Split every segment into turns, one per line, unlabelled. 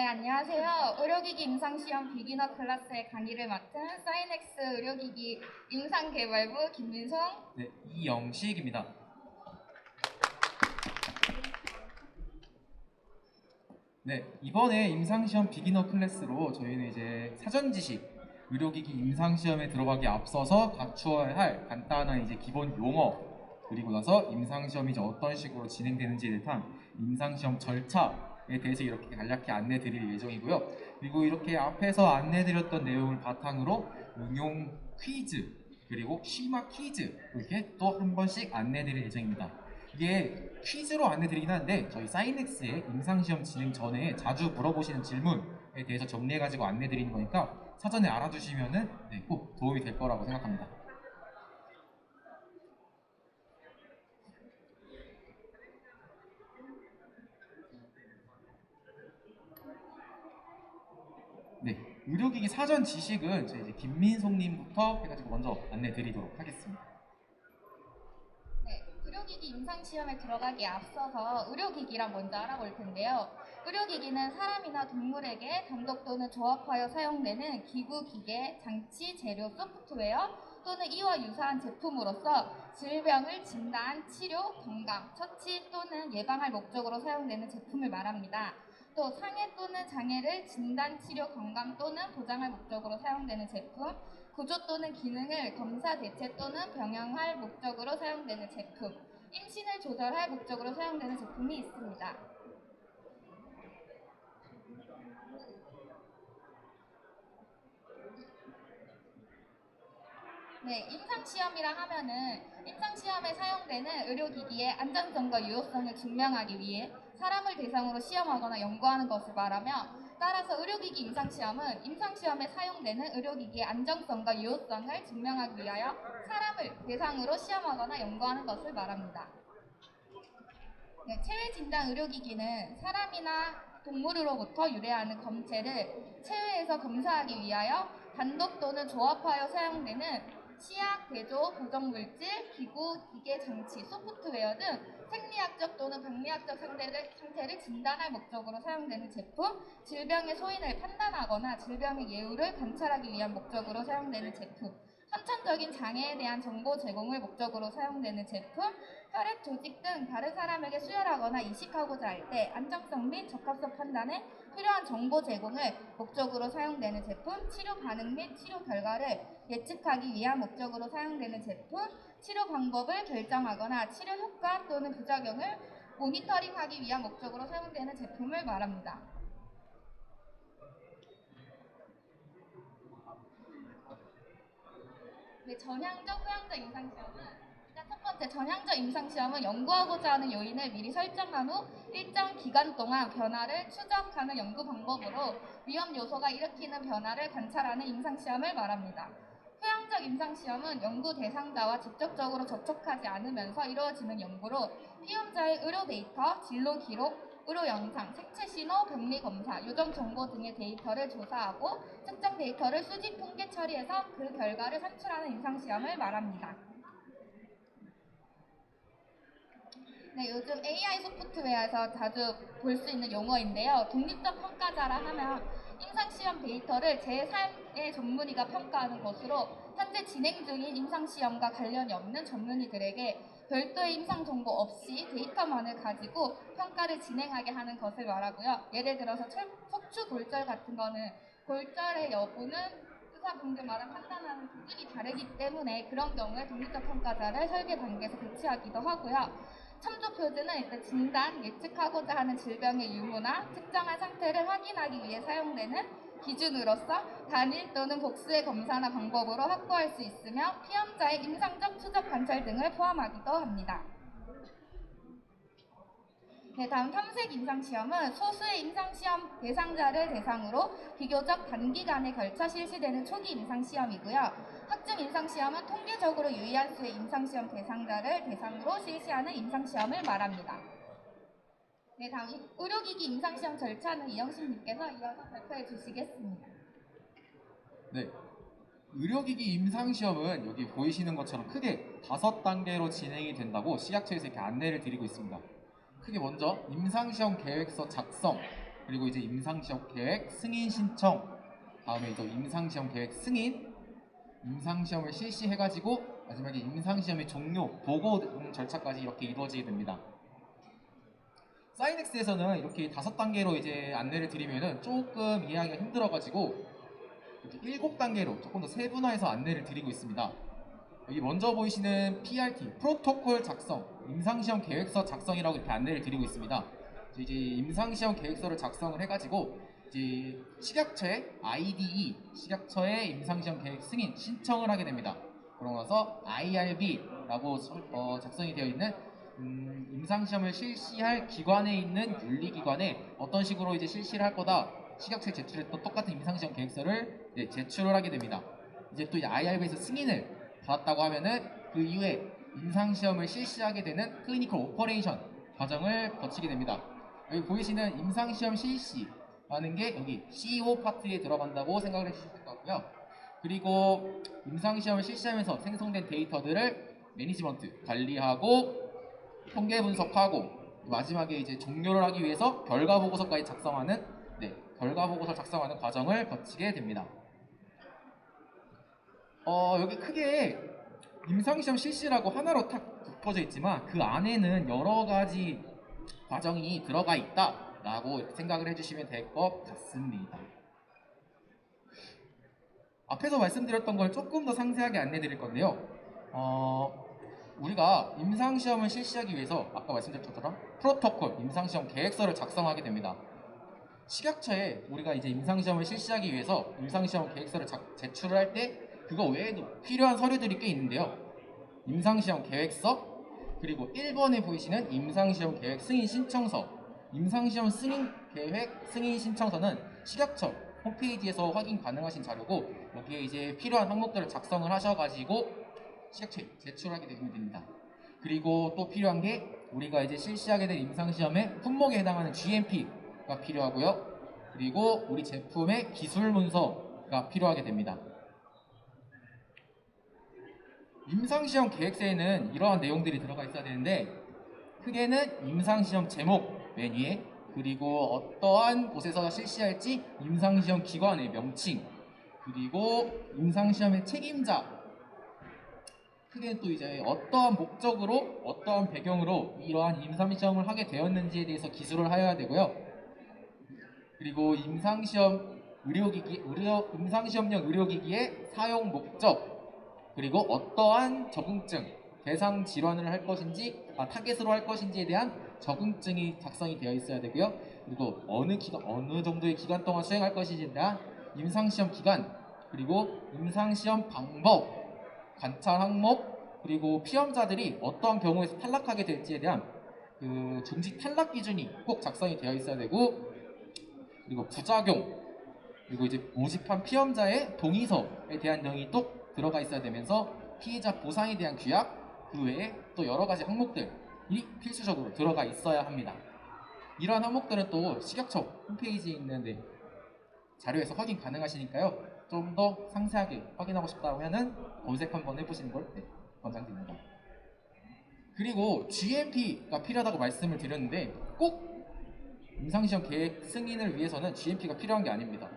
네, 안녕하세요. 의료기기 임상시험 비기너 클래스의 강의를 맡은 사이넥스 의료기기 임상개발부 김민송.
네, 이영식입니다. 네, 이번에 임상시험 비기너 클래스로 저희는 이제 사전 지식, 의료기기 임상시험에 들어가기 앞서서 갖추어야 할 간단한 이제 기본 용어, 그리고 나서 임상시험이 이제 어떤 식으로 진행되는지에 대한 임상시험 절차에 대해서 이렇게 간략히 안내 드릴 예정이고요. 그리고 이렇게 앞에서 안내 드렸던 내용을 바탕으로 응용 퀴즈, 그리고 심화 퀴즈 이렇게 또 한 번씩 안내 드릴 예정입니다. 이게 퀴즈로 안내 드리긴 하는데 저희 사이넥스의 임상시험 진행 전에 자주 물어보시는 질문에 대해서 정리해가지고 안내 드리는 거니까 사전에 알아두시면은 네, 꼭 도움이 될 거라고 생각합니다. 네, 의료기기 사전 지식은 저희 이제 김민송님부터 해가지고 먼저 안내 드리도록 하겠습니다.
네, 의료기기 임상 시험에 들어가기에 앞서서 의료기기란 먼저 알아볼 텐데요. 의료기기는 사람이나 동물에게 단독 또는 조합하여 사용되는 기구, 기계, 장치, 재료, 소프트웨어 또는 이와 유사한 제품으로서 질병을 진단, 치료, 건강, 처치 또는 예방할 목적으로 사용되는 제품을 말합니다. 또 상해 또는 장애를 진단, 치료, 건강 또는 보장할 목적으로 사용되는 제품, 구조 또는 기능을 검사, 대체 또는 병행할 목적으로 사용되는 제품, 임신을 조절할 목적으로 사용되는 제품이 있습니다. 네, 임상시험이라 하면은 임상시험에 사용되는 의료기기의 안전성과 유효성을 증명하기 위해 사람을 대상으로 시험하거나 연구하는 것을 말하며 따라서 의료기기 임상시험은 임상시험에 사용되는 의료기기의 안정성과 유효성을 증명하기 위하여 사람을 대상으로 시험하거나 연구하는 것을 말합니다. 네, 체외 진단 의료기기는 사람이나 동물으로부터 유래하는 검체를 체외에서 검사하기 위하여 단독 또는 조합하여 사용되는 치약, 대조, 보정물질, 기구, 기계, 장치, 소프트웨어 등 생리학적 또는 박리학적 상태를, 상태를 진단할 목적으로 사용되는 제품, 질병의 소인을 판단하거나 질병의 예후를 관찰하기 위한 목적으로 사용되는 제품, 선천적인 장애에 대한 정보 제공을 목적으로 사용되는 제품, 혈액 조직 등 다른 사람에게 수혈하거나 이식하고자 할 때 안정성 및 적합성 판단에 필요한 정보 제공을 목적으로 사용되는 제품, 치료 반응 및 치료 결과를 예측하기 위한 목적으로 사용되는 제품, 치료 방법을 결정하거나 치료 효과 또는 부작용을 모니터링하기 위한 목적으로 사용되는 제품을 말합니다. 네, 전향적 후향적 임상시험은 첫 번째 전향적 임상시험은 연구하고자 하는 요인을 미리 설정한 후 일정 기간 동안 변화를 추적하는 연구 방법으로 위험 요소가 일으키는 변화를 관찰하는 임상시험을 말합니다. 후향적 임상시험은 연구 대상자와 직접적으로 접촉하지 않으면서 이루어지는 연구로 피험자의 의료 데이터, 진로 기록, 의료 영상, 생체 신호, 병리 검사, 요정 정보 등의 데이터를 조사하고 특정 데이터를 수집 통계 처리해서 그 결과를 산출하는 임상시험을 말합니다. 네, 요즘 AI 소프트웨어에서 자주 볼 수 있는 용어인데요. 독립적 평가자라 하면 임상시험 데이터를 제3의 전문의가 평가하는 것으로 현재 진행 중인 임상시험과 관련이 없는 전문의들에게 별도의 임상 정보 없이 데이터만을 가지고 평가를 진행하게 하는 것을 말하고요. 예를 들어서 철- 척추 골절 같은 거는 골절의 여부는 의사분들마다 판단하는 기준이 다르기 때문에 그런 경우에 독립적 평가자를 설계 단계에서 배치하기도 하고요. 첨조 표준은 일단 진단, 예측하고자 하는 질병의 유무나 특정한 상태를 확인하기 위해 사용되는 기준으로서 단일 또는 복수의 검사나 방법으로 확보할 수 있으며 피험자의 임상적 추적 관찰 등을 포함하기도 합니다. 네, 다음 탐색 임상시험은 소수의 임상시험 대상자를 대상으로 비교적 단기간에 걸쳐 실시되는 초기 임상시험이고요. 확증 임상시험은 통계적으로 유의한 수의 임상시험 대상자를 대상으로 실시하는 임상시험을 말합니다. 네, 다음 이- 의료기기 임상시험 절차는 이영식님께서 이어서 발표해 주시겠습니다.
네. 의료기기 임상시험은 여기 보이시는 것처럼 크게 다섯 단계로 진행이 된다고 시약처에서 이렇게 안내를 드리고 있습니다. 크게 먼저 임상시험 계획서 작성, 그리고 이제 임상시험 계획 승인 신청 다음에 또 임상시험 계획 승인 임상시험을 실시해가지고 마지막에 임상시험의 종료 보고 등 절차까지 이렇게 이루어지게 됩니다. 사이넥스에서는 이렇게 다섯 단계로 이제 안내를 드리면은 조금 이해하기가 힘들어가지고 이렇게 일곱 단계로 조금 더 세분화해서 안내를 드리고 있습니다. 여기 먼저 보이시는 PRT 프로토콜 작성, 임상시험 계획서 작성이라고 이렇게 안내를 드리고 있습니다. 이제 임상시험 계획서를 작성을 해가지고 이제 식약처에 IDE 식약처에 임상시험 계획 승인 신청을 하게 됩니다. 그러고 나서 IRB라고 어, 작성이 되어 있는 음, 임상시험을 실시할 기관에 있는 윤리기관에 어떤 식으로 이제 실시를 할 거다 식약처에 제출했던 똑같은 임상시험 계획서를 네, 제출을 하게 됩니다. 이제 또 IRB에서 승인을 받았다고 하면은 그 이후에 임상시험을 실시하게 되는 클리니컬 오퍼레이션 과정을 거치게 됩니다. 여기 보이시는 임상시험 실시라는 게 여기 CEO 파트에 들어간다고 생각을 해주시면 될 것 같고요. 그리고 임상시험을 실시하면서 생성된 데이터들을 매니지먼트 관리하고 통계 분석하고 마지막에 이제 종료를 하기 위해서 결과 보고서까지 작성하는 네, 결과 보고서 작성하는 과정을 거치게 됩니다. 어, 여기 크게 임상시험 실시라고 하나로 탁 묶어져 있지만 그 안에는 여러 가지 과정이 들어가 있다라고 생각을 해주시면 될 것 같습니다. 앞에서 말씀드렸던 걸 조금 더 상세하게 안내 드릴 건데요. 어, 우리가 임상시험을 실시하기 위해서 아까 말씀드렸던 프로토콜, 임상시험 계획서를 작성하게 됩니다. 식약처에 우리가 이제 임상시험을 실시하기 위해서 임상시험 계획서를 작- 제출을 할 때 그거 외에도 필요한 서류들이 꽤 있는데요. 임상시험 계획서, 그리고 1번에 보이시는 임상시험 계획 승인 신청서, 임상시험 승인 계획 승인 신청서는 식약처 홈페이지에서 확인 가능하신 자료고 여기에 이제 필요한 항목들을 작성을 하셔가지고 식약처에 제출하게 되면 됩니다. 그리고 또 필요한 게 우리가 이제 실시하게 될 임상시험의 품목에 해당하는 GMP가 필요하고요. 그리고 우리 제품의 기술 문서가 필요하게 됩니다. 임상시험 계획서에는 이러한 내용들이 들어가 있어야 되는데 크게는 임상시험 제목 메뉴에 그리고 어떠한 곳에서 실시할지 임상시험 기관의 명칭 그리고 임상시험의 책임자 크게 또 이제 어떠한 목적으로 어떠한 배경으로 이러한 임상시험을 하게 되었는지에 대해서 기술을 하여야 되고요. 그리고 임상시험 의료기기 의료 임상시험용 의료기기의 사용 목적 그리고 어떠한 적응증 대상 질환을 할 것인지 아, 타겟으로 할 것인지에 대한 적응증이 작성이 되어 있어야 되고요. 그리고 어느 기간 어느 정도의 기간 동안 수행할 것인지에 임상시험 기간 그리고 임상시험 방법 관찰 항목 그리고 피험자들이 어떠한 경우에서 탈락하게 될지에 대한 그 중직 탈락 기준이 꼭 작성이 되어 있어야 되고 그리고 부작용 그리고 이제 모집한 피험자의 동의서에 대한 내용이 또 들어가 있어야 되면서 피해자 보상에 대한 규약 그 외에 또 여러 가지 항목들이 필수적으로 들어가 있어야 합니다. 이러한 항목들은 또 식약처 홈페이지에 있는데 자료에서 확인 가능하시니까요. 좀 더 상세하게 확인하고 싶다고 하면 검색 한번 해보시는 걸 네, 권장드립니다. 그리고 GMP가 필요하다고 말씀을 드렸는데 꼭 임상시험 계획 승인을 위해서는 GMP가 필요한 게 아닙니다.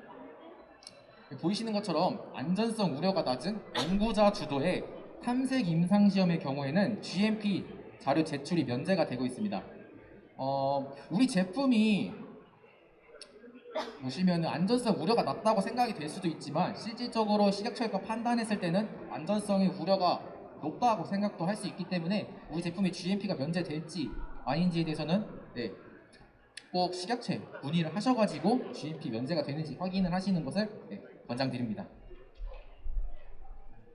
보이시는 것처럼 안전성 우려가 낮은 연구자 주도의 탐색 임상시험의 경우에는 GMP 자료 제출이 면제가 되고 있습니다. 어, 우리 제품이 보시면 안전성 우려가 낮다고 생각이 될 수도 있지만 실질적으로 식약처가 판단했을 때는 안전성의 우려가 높다고 생각도 할 수 있기 때문에 우리 제품의 GMP가 면제될지 아닌지에 대해서는 네, 꼭 식약처에 문의를 하셔가지고 GMP 면제가 되는지 확인을 하시는 것을 네, 권장드립니다.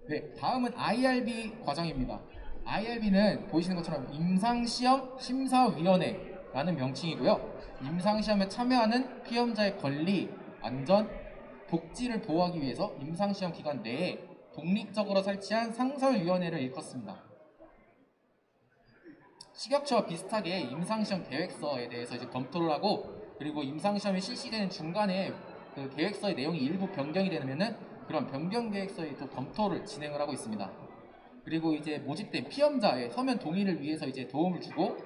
네, 다음은 IRB 과정입니다. IRB는 보이시는 것처럼 임상시험 심사위원회라는 명칭이고요. 임상시험에 참여하는 피험자의 권리, 안전, 복지를 보호하기 위해서 임상시험 기간 내에 독립적으로 설치한 상설위원회를 일컫습니다. 식약처와 비슷하게 임상시험 계획서에 대해서 이제 검토를 하고 그리고 임상시험이 실시되는 중간에 그 계획서의 내용이 일부 변경이 되면은 그런 변경 계획서의 또 검토를 진행을 하고 있습니다. 그리고 이제 모집된 피험자의 서면 동의를 위해서 이제 도움을 주고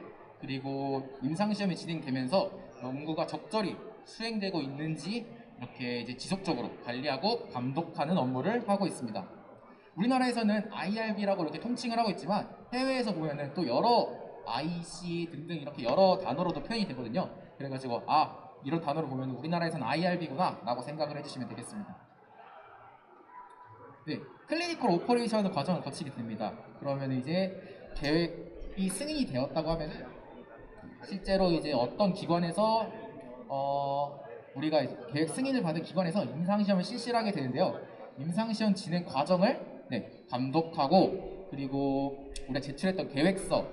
그리고 임상시험이 진행되면서 연구가 적절히 수행되고 있는지 이렇게 이제 지속적으로 관리하고 감독하는 업무를 하고 있습니다. 우리나라에서는 IRB라고 이렇게 통칭을 하고 있지만 해외에서 보면은 또 여러 IC 등등 이렇게 여러 단어로도 표현이 되거든요. 그래가지고 아 이런 단어를 보면 우리나라에서는 IRB구나 라고 생각을 해주시면 되겠습니다. 네, 클리니컬 오퍼레이션 과정을 거치게 됩니다. 그러면 이제 계획이 승인이 되었다고 하면은 실제로 이제 어떤 기관에서 어 우리가 계획 승인을 받은 기관에서 임상 시험을 실시를 하게 되는데요. 임상 시험 진행 과정을 네, 감독하고 그리고 우리가 제출했던 계획서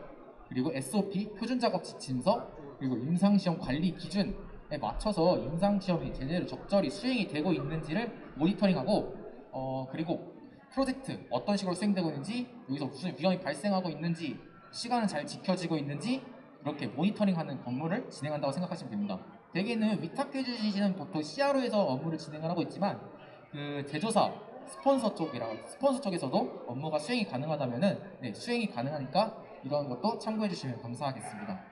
그리고 SOP 표준 작업 지침서 그리고 임상 시험 관리 기준에 맞춰서 임상 시험이 제대로 적절히 수행이 되고 있는지를 모니터링하고 어 그리고 프로젝트 어떤 식으로 수행되고 있는지 여기서 무슨 위험이 발생하고 있는지 시간은 잘 지켜지고 있는지 이렇게 모니터링하는 업무를 진행한다고 생각하시면 됩니다. 대개는 위탁해 주시는 보통 CRO에서 업무를 진행을 하고 있지만 그 제조사 스폰서 쪽이라 스폰서 쪽에서도 업무가 수행이 가능하다면은 네, 수행이 가능하니까 이런 것도 참고해 주시면 감사하겠습니다.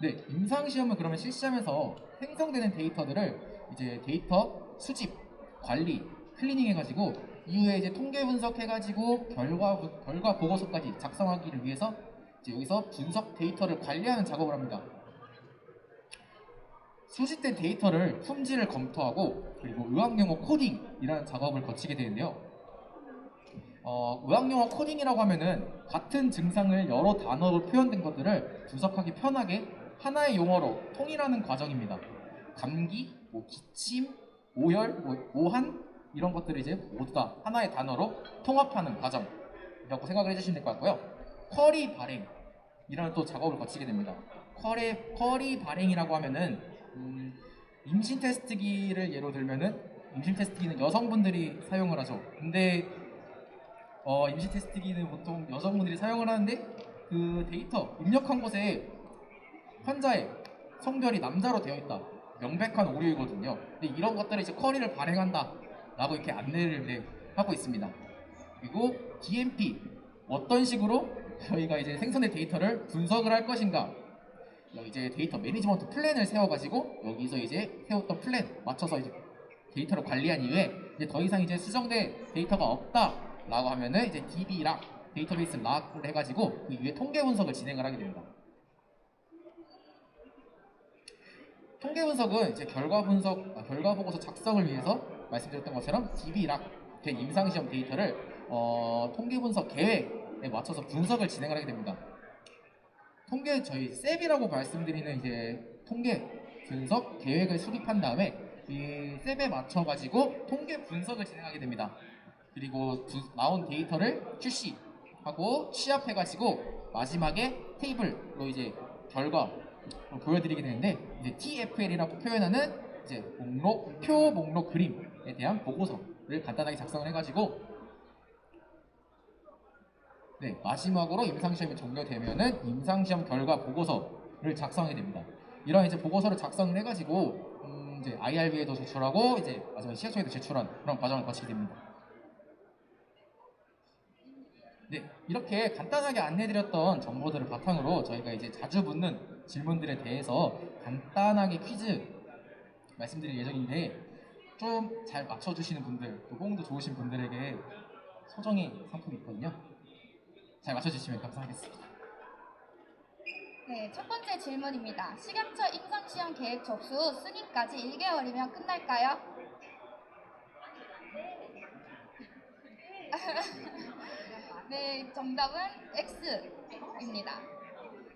네, 임상 시험을 그러면 실시하면서 생성되는 데이터들을 이제 데이터 수집, 관리, 클리닝 해가지고 이후에 이제 통계 분석해가지고 결과 결과 보고서까지 작성하기를 위해서 여기서 분석 데이터를 관리하는 작업을 합니다. 수집된 데이터를 품질을 검토하고 그리고 의학용어 코딩이라는 작업을 거치게 되는데요. 어, 의학용어 코딩이라고 하면은 같은 증상을 여러 단어로 표현된 것들을 분석하기 편하게 하나의 용어로 통일하는 과정입니다. 감기, 뭐 기침, 오열, 뭐 오한 이런 것들을 이제 모두 다 하나의 단어로 통합하는 과정이라고 생각을 해주시면 될 것 같고요. 쿼리 발행이라는 또 작업을 거치게 됩니다. 쿼리, 쿼리 발행이라고 하면은 음, 임신 테스트기를 예로 들면은 임신 테스트기는 여성분들이 사용을 하죠. 근데 어, 임신 테스트기는 보통 여성분들이 사용을 하는데 그 데이터 입력한 곳에 환자의 성별이 남자로 되어 있다. 명백한 오류이거든요. 근데 이런 것들을 이제 쿼리를 발행한다 라고 이렇게 안내를 네, 하고 있습니다. 그리고 DMP 어떤 식으로 저희가 이제 생성된 데이터를 분석을 할 것인가 여기 이제 데이터 매니지먼트 플랜을 세워가지고 여기서 이제 세웠던 플랜 맞춰서 이제 데이터를 관리한 이후에 이제 더 이상 이제 수정된 데이터가 없다라고 하면은 이제 DB 락 데이터베이스 락을 해가지고 그 이후에 통계 분석을 진행을 하게 됩니다. 통계 분석은 이제 결과 분석, 아, 결과 보고서 작성을 위해서 말씀드렸던 것처럼 DB락 된 임상 시험 데이터를 어, 통계 분석 계획에 맞춰서 분석을 진행을 하게 됩니다. 통계 저희 셉이라고 말씀드리는 이제 통계 분석 계획을 수립한 다음에 이 셉에 맞춰 가지고 통계 분석을 진행하게 됩니다. 그리고 두- 나온 데이터를 출시하고 취합해 가지고 마지막에 테이블로 이제 결과 보여드리게 되는데 이제 TFL이라고 표현하는 이제 목록 표 목록 그림에 대한 보고서를 간단하게 작성을 해가지고 네 마지막으로 임상 시험이 종료되면은 임상 시험 결과 보고서를 작성하게 됩니다. 이런 이제 보고서를 작성을 해가지고 음, 이제 IRB에도 제출하고 이제 마지막 시각청에도 제출한 그런 과정을 거치게 됩니다. 네, 이렇게 간단하게 안내드렸던 정보들을 바탕으로 저희가 이제 자주 묻는 질문들에 대해서 간단하게 퀴즈 말씀드릴 예정인데 좀 잘 맞춰주시는 분들, 또 호응도 좋으신 분들에게 소정의 상품이 있거든요. 잘 맞춰주시면 감사하겠습니다.
네, 첫 번째 질문입니다. 식약처 임상시험 계획 접수 승인까지 1개월이면 끝날까요? 네, 정답은 X입니다.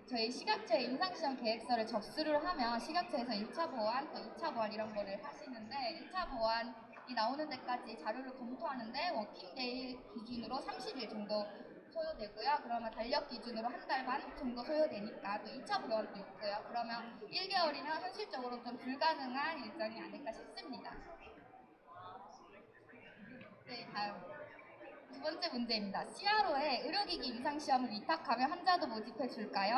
저희 식약처 임상시험 계획서를 접수를 하면 식약처에서 1차 보완, 또 2차 보완 이런 거를 하시는데 1차 보완이 나오는 데까지 자료를 검토하는데 워킹데이 기준으로 30일 정도 소요되고요. 그러면 달력 기준으로 한 달 반 정도 소요되니까 또 2차 보완도 있고요. 그러면 1개월이면 현실적으로 좀 불가능한 일정이 아닐까 싶습니다. 네, 다음. 두 번째 문제입니다. CRO에 의료기기 임상시험을 위탁하면 환자도 모집해 줄까요?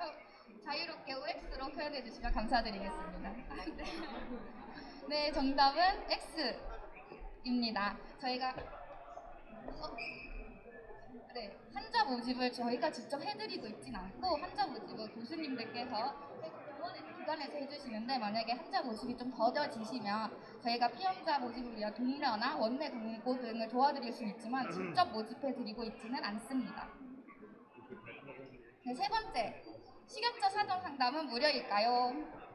어, 자유롭게 OX로 표현해 주시면 감사드리겠습니다. 네. 네, 정답은 X 입니다. 저희가 어, 네, 환자 모집을 저희가 직접 해드리고 있진 않고 환자 모집을 교수님들께서 병원에서 기관에서 해주시는데 만약에 환자 모집이 좀 더뎌지시면 저희가 피험자 모집을 위한 동료나 원내 공고 등을 도와드릴 수 있지만 직접 모집해드리고 있지는 않습니다. 네, 세 번째, 식약처 사전 상담은 무료일까요?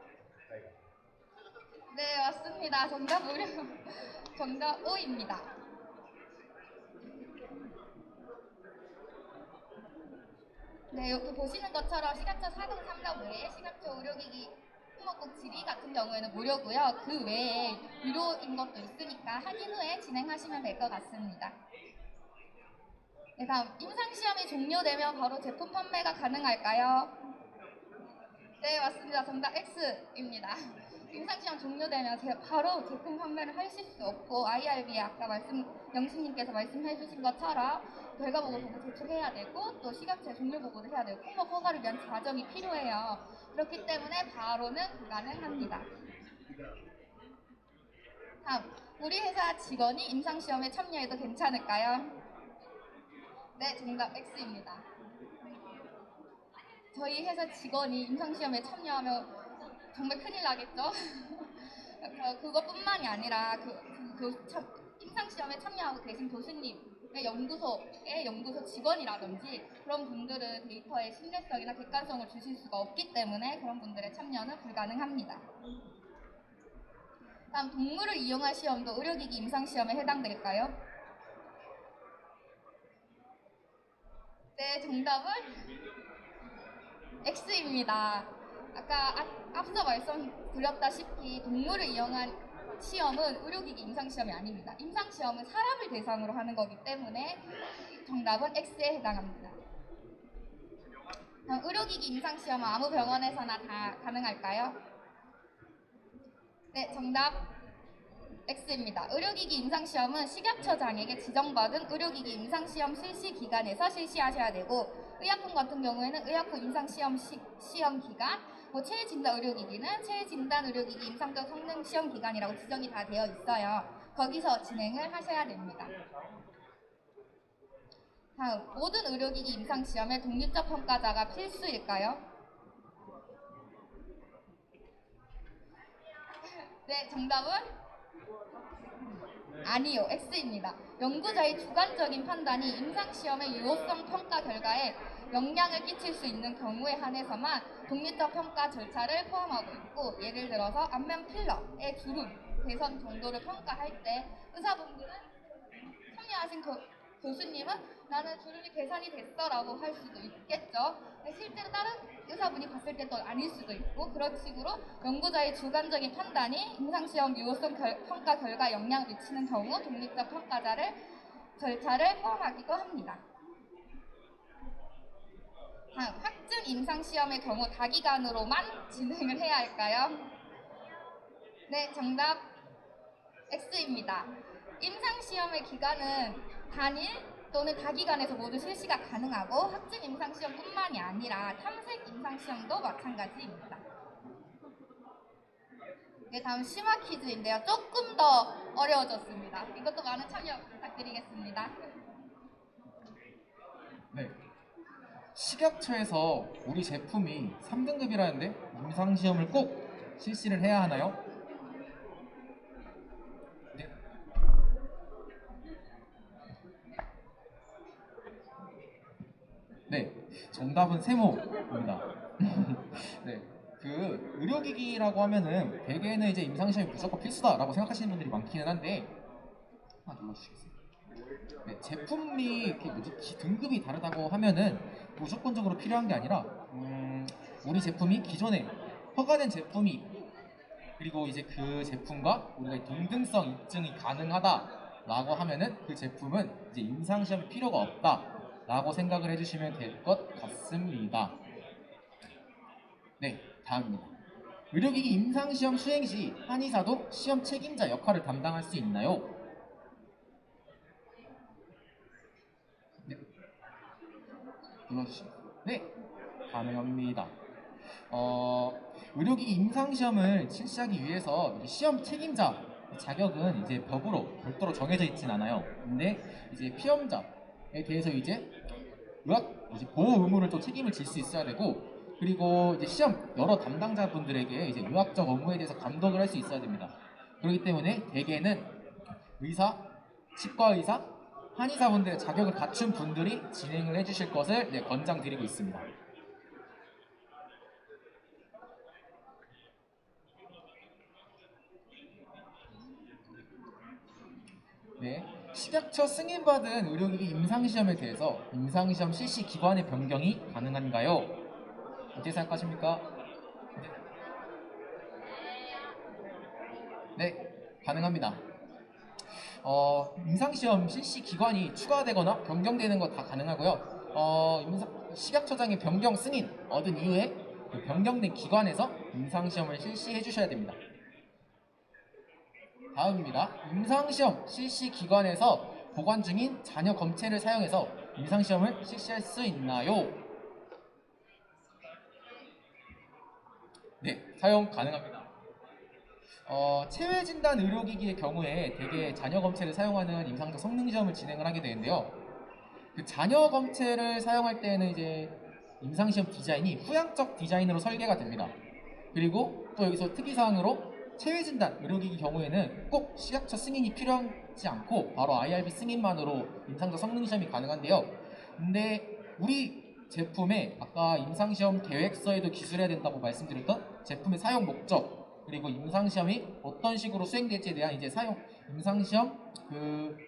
네, 맞습니다. 정답 무료. 정답 O입니다. 네, 여기 보시는 것처럼 식약처 사동 상담 외에 식약처 의료기기 품목국 질의 같은 경우에는 무료고요. 그 외에 유료인 것도 있으니까 확인 후에 진행하시면 될 것 같습니다. 네, 다음 임상시험이 종료되면 바로 제품 판매가 가능할까요? 네, 맞습니다. 정답 X입니다. 임상시험 종료되면 제- 바로 제품 판매를 하실 수 없고 IRB에 아까 말씀 영신님께서 말씀해 주신 것처럼 결과 보고서도 제출해야 되고 또 시각체 종료 보고도 해야 되고 품목 허가를 위한 과정이 필요해요. 그렇기 때문에 바로는 불가능합니다. 다음 우리 회사 직원이 임상시험에 참여해도 괜찮을까요? 네, 정답 X입니다. 저희 회사 직원이 임상시험에 참여하면 정말 큰일 나겠죠? 어, 그것뿐만이 아니라 그, 그, 임상시험에 참여하고 계신 교수님의 연구소의 연구소 직원이라든지 그런 분들은 데이터의 신뢰성이나 객관성을 주실 수가 없기 때문에 그런 분들의 참여는 불가능합니다. 다음 동물을 이용한 시험도 의료기기 임상시험에 해당될까요? 네, 정답은 X입니다. 아까 앞- 앞서 말씀드렸다시피 동물을 이용한 시험은 의료기기 임상시험이 아닙니다. 임상시험은 사람을 대상으로 하는 거기 때문에 정답은 X에 해당합니다. 의료기기 임상시험은 아무 병원에서나 다 가능할까요? 네, 정답 X입니다. 의료기기 임상시험은 식약처장에게 지정받은 의료기기 임상시험 실시 기관에서 실시하셔야 되고 의약품 같은 경우에는 의약품 임상시험 시, 시험 기간, 뭐 체질진단 의료기기는 체질진단 의료기기 임상적 성능 시험 기간이라고 지정이 다 되어 있어요. 거기서 진행을 하셔야 됩니다. 다음, 모든 의료기기 임상 시험에 독립적 평가자가 필수일까요? 네, 정답은 아니요, X입니다. 연구자의 주관적인 판단이 임상시험의 유효성 평가 결과에 영향을 끼칠 수 있는 경우에 한해서만 독립적 평가 절차를 포함하고 있고, 예를 들어서 안면 필러의 주름, 개선 정도를 평가할 때 의사분들은 참여하신 교, 교수님은 나는 주름이 개선이 됐어라고 할 수도 있겠죠. 실제로 다른 의사분이 봤을 때 또 아닐 수도 있고 그런 식으로 연구자의 주관적인 판단이 임상시험 유효성 결- 평가 결과 영향을 미치는 경우 독립적 평가자를 절차를 포함하기도 합니다. 다음, 확증 임상시험의 경우 다기간으로만 진행을 해야 할까요? 네, 정답 X입니다. 임상시험의 기간은 단일 또는 다기간에서 모두 실시가 가능하고 확증 임상시험뿐만이 아니라 탐색 임상시험도 마찬가지입니다. 네, 다음 심화 퀴즈인데요. 조금 더 어려워졌습니다. 이것도 많은 참여 부탁드리겠습니다.
네. 식약처에서 우리 제품이 3등급이라는데 임상시험을 꼭 실시를 해야 하나요? 정답은 세모입니다. 네, 그 의료기기라고 하면은 대개는 이제 임상시험이 무조건 필수다라고 생각하시는 분들이 많기는 한데 하나 눌러주시겠어요? 네, 제품이 뭐지 기- 등급이 다르다고 하면은 무조건적으로 필요한 게 아니라 음, 우리 제품이 기존에 허가된 제품이 그리고 이제 그 제품과 우리가 이 동등성 입증이 가능하다라고 하면은 그 제품은 이제 임상 시험이 필요가 없다 라고 생각을 해주시면 될 것 같습니다. 네, 다음입니다. 의료기기 임상 시험 수행 시 한의사도 시험 책임자 역할을 담당할 수 있나요? 네. 눌러주시면 네 가능합니다. 어, 의료기기 임상시험을 실시하기 위해서 이 시험 책임자 자격은 이제 법으로 별도로 정해져 있진 않아요. 근데 이제 피험자에 대해서 이제 의학 이제 보호 의무를 또 책임을 질 수 있어야 되고 그리고 이제 시험 여러 담당자분들에게 이제 의학적 업무에 대해서 감독을 할 수 있어야 됩니다. 그렇기 때문에 대개는 의사, 치과 의사, 한의사분들의 자격을 갖춘 분들이 진행을 해주실 것을 네, 권장드리고 있습니다. 네, 식약처 승인받은 의료기기 임상시험에 대해서 임상시험 실시 기관의 변경이 가능한가요? 어떻게 생각하십니까? 네, 가능합니다. 어, 임상시험 실시 기관이 추가되거나 변경되는 거다 가능하고요. 어, 임상- 식약처장의 변경 승인 얻은 이후에 그 변경된 기관에서 임상시험을 실시해 주셔야 됩니다. 다음입니다. 임상시험 실시 기관에서 보관 중인 자녀 검체를 사용해서 임상시험을 실시할 수 있나요? 네, 사용 가능합니다. 어, 체외 진단 의료기기의 경우에 대개 자녀 검체를 사용하는 임상적 성능 시험을 진행을 하게 되는데요. 그 자녀 검체를 사용할 때는 이제 임상시험 디자인이 후향적 디자인으로 설계가 됩니다. 그리고 또 여기서 특이사항으로 체외 진단 의료기기 경우에는 꼭 식약처 승인이 필요하지 않고 바로 IRB 승인만으로 임상적 성능 시험이 가능한데요. 근데 우리 제품의 아까 임상시험 계획서에도 기술해야 된다고 말씀드렸던 제품의 사용 목적 그리고 임상시험이 어떤 식으로 수행될지에 대한 이제 사용 임상시험 그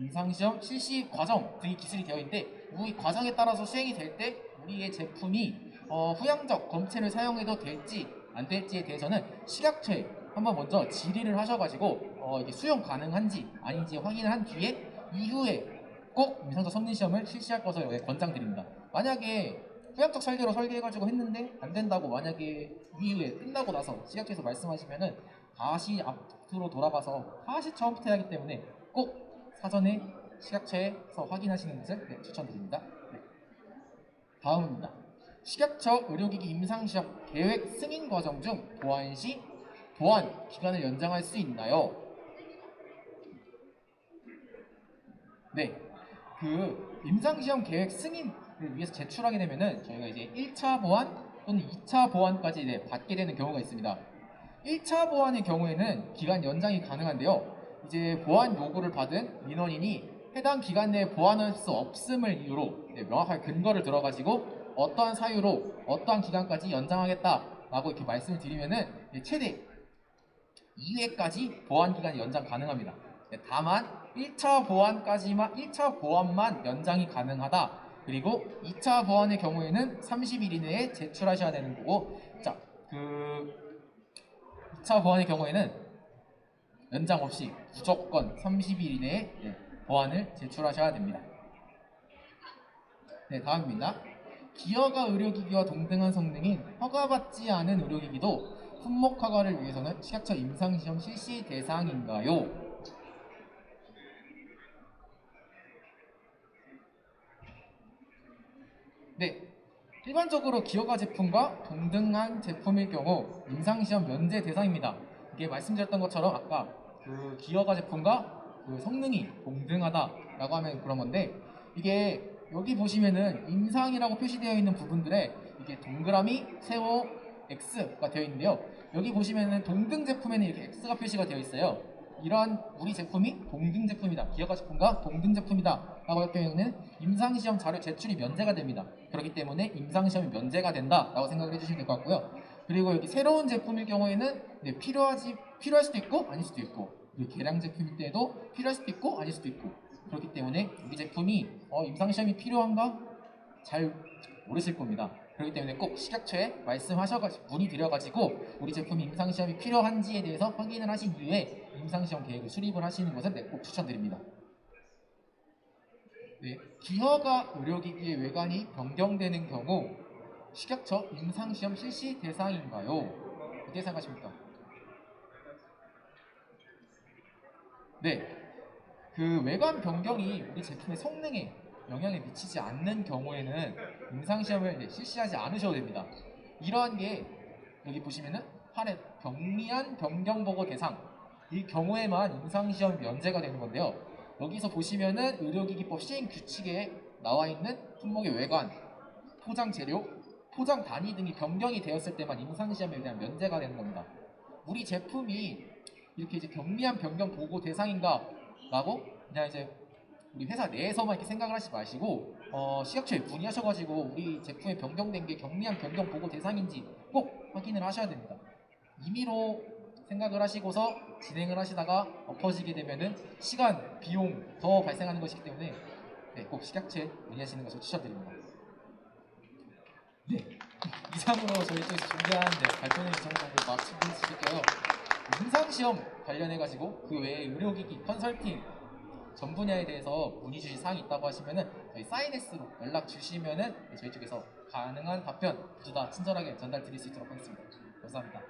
임상시험 실시 과정 등이 기술이 되어 있는데 이 과정에 따라서 수행이 될 때 우리의 제품이 어, 후양적 검체를 사용해도 될지 안 될지에 대해서는 식약처에 한번 먼저 질의를 하셔가지고 어, 이게 수용 가능한지 아닌지 확인을 한 뒤에 이후에 꼭 임상적 성능 시험을 실시할 것을 권장드립니다. 만약에 후양적 설계로 설계해가지고 했는데 안 된다고 만약에 이후에 끝나고 나서 식약처에서 말씀하시면은 다시 앞으로 돌아가서 다시 처음부터 해야 하기 때문에 꼭 사전에 식약처에서 확인하시는 것을 네, 추천드립니다. 네. 다음입니다. 식약처 의료기기 임상시험 계획 승인 과정 중 보안 시 보안 기간을 연장할 수 있나요? 네. 그 임상시험 계획 승인을 위해서 제출하게 되면은 저희가 이제 1차 보안 또는 2차 보안까지 네, 받게 되는 경우가 있습니다. 1차 보안의 경우에는 기간 연장이 가능한데요. 이제 보안 요구를 받은 민원인이 해당 기간 내에 보완할 수 없음을 이유로 네, 명확하게 근거를 들어가지고 어떠한 사유로 어떠한 기간까지 연장하겠다라고 이렇게 말씀을 드리면은 네, 최대 2회까지 보완 기간이 연장 가능합니다. 네, 다만 1차 보완까지만 1차 보완만 연장이 가능하다. 그리고 2차 보완의 경우에는 30일 이내에 제출하셔야 되는 거고, 자, 그 2차 보완의 경우에는 연장 없이 무조건 30일 이내에 네, 보완을 제출하셔야 됩니다. 네, 다음입니다. 기여가 의료기기와 동등한 성능인 허가받지 않은 의료기기도 품목 허가를 위해서는 식약처 임상시험 실시 대상인가요? 네. 일반적으로 기여가 제품과 동등한 제품일 경우 임상시험 면제 대상입니다. 이게 말씀드렸던 것처럼 아까 그 기여가 제품과 그 성능이 동등하다라고 하면 그런 건데 이게 여기 보시면은 임상이라고 표시되어 있는 부분들에 이게 동그라미, 세모, X가 되어 있는데요. 여기 보시면은 동등 제품에는 이렇게 X가 표시가 되어 있어요. 이러한 우리 제품이 동등 제품이다. 기여가 제품과 동등 제품이다. 라고 할 경우에는 임상시험 자료 제출이 면제가 됩니다. 그렇기 때문에 임상시험이 면제가 된다. 라고 생각을 해주시면 될 것 같고요. 그리고 여기 새로운 제품일 경우에는 네, 필요하지, 필요할 수도 있고 아닐 수도 있고 그리고 개량 제품일 때도 필요할 수도 있고 아닐 수도 있고 그렇기 때문에 우리 제품이 어, 임상시험이 필요한가? 잘 모르실 겁니다. 그렇기 때문에 꼭 식약처에 말씀하셔가지고 문의드려가지고 우리 제품이 임상시험이 필요한지에 대해서 확인을 하신 이후에 임상시험 계획을 수립을 하시는 것을 네, 꼭 추천드립니다. 네, 기허가 의료기기의 외관이 변경되는 경우 식약처 임상시험 실시 대상인가요? 어떻게 생각하십니까? 네, 그 외관 변경이 우리 제품의 성능에 영향을 미치지 않는 경우에는 임상시험을 네, 실시하지 않으셔도 됩니다. 이러한 게 여기 보시면은 판에 병리한 변경보고 대상 이 경우에만 임상시험 면제가 되는 건데요. 여기서 보시면은 의료기기법 시행 규칙에 나와 있는 품목의 외관, 포장 재료, 포장 단위 등이 변경이 되었을 때만 임상시험에 대한 면제가 되는 겁니다. 우리 제품이 이렇게 이제 경미한 변경 보고 대상인가 라고 그냥 이제 우리 회사 내에서만 이렇게 생각을 하지 마시고 어, 시각처에 문의하셔가지고 우리 제품에 변경된 게 경미한 변경 보고 대상인지 꼭 확인을 하셔야 됩니다. 임의로 생각을 하시고서 진행을 하시다가 엎어지게 되면은 시간, 비용 더 발생하는 것이기 때문에 네, 꼭 시각처에 문의하시는 것을 추천드립니다. 네, 이상으로 저희 쪽에서 준비한 네, 발표는 이 정도로 마치고요. 임상시험 관련해가지고 그 외에 의료기기, 컨설팅 전 분야에 대해서 문의 주실 사항이 있다고 하시면은 저희 사인S로 연락 주시면은 저희 쪽에서 가능한 답변 모두 다 친절하게 전달 드릴 수 있도록 하겠습니다. 감사합니다.